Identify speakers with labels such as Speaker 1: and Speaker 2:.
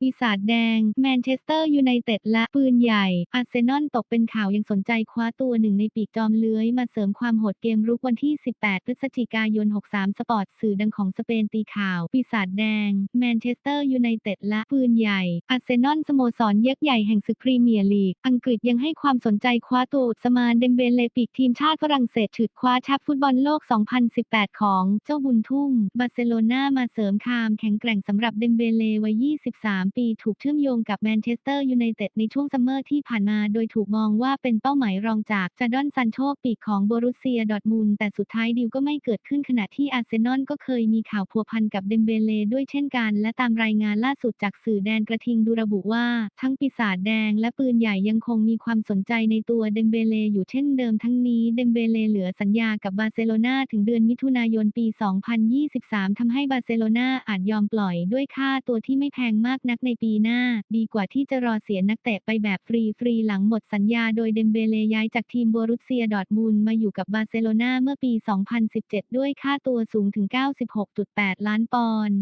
Speaker 1: ปีศาจแดง แมนเชสเตอร์ยูไนเต็ดและปืนใหญ่ อาร์เซนอลตกเป็นข่าวยังสนใจคว้าตัวหนึ่งในปีกจอมเลื้อยมาเสริมความโหดเกมรุกวันที่ 18 พฤศจิกายน 63 สปอร์ตสื่อดังของสเปนตีข่าว ปีศาจแดง แมนเชสเตอร์ยูไนเต็ดและปืนใหญ่ อาร์เซนอลสโมสรยักษ์ใหญ่แห่งศึกพรีเมียร์ลีก อังกฤษยังให้ความสนใจคว้าตัวสมานเดมเบเลปีกทีมชาติฝรั่งเศสฉืดคว้าแชมป์ฟุตบอลโลก 2018 ของเจ้าบุญทุ่มบาร์เซโลนามาเสริมคามแข็งแกร่งสำหรับเดมเบเลวัย 23ปีถูกเชื่อมโยงกับแมนเชสเตอร์ยูไนเต็ดในช่วงซัมเมอร์ที่ผ่านมา โดยถูกมองว่าเป็นเป้าหมายรองจากจาดอนซันโชปีกของโบรุเซียดอร์ทมุนแต่สุดท้ายดีลก็ไม่เกิดขึ้นขณะที่อาร์เซนอลก็เคยมีข่าวพัวพันกับเดมเบเลด้วยเช่นกัน และตามรายงานล่าสุดจากสื่อแดนกระทิงดูระบุว่า ทั้งปีศาจแดงและปืนใหญ่ยังคงมีความสนใจในตัวเดมเบเลอยู่เช่นเดิมทั้งนี้เดมเบเลเหลือสัญญากับบาร์เซโลนาถึงเดือนมิถุนายนปี 2023ทำให้บาร์เซโลนาอาจยอมปล่อยด้วยค่าตัวที่ไม่แพงมากนักในปีหน้า ดีกว่าที่จะรอเสียนักเตะไปแบบฟรีๆหลังหมดสัญญาโดยเดมเบเลย้ายจากทีมโบรุสเซียดอร์ทมูนมาอยู่กับบาร์เซโลนาเมื่อปี 2017 ด้วยค่าตัวสูงถึง 96.8 ล้านปอนด์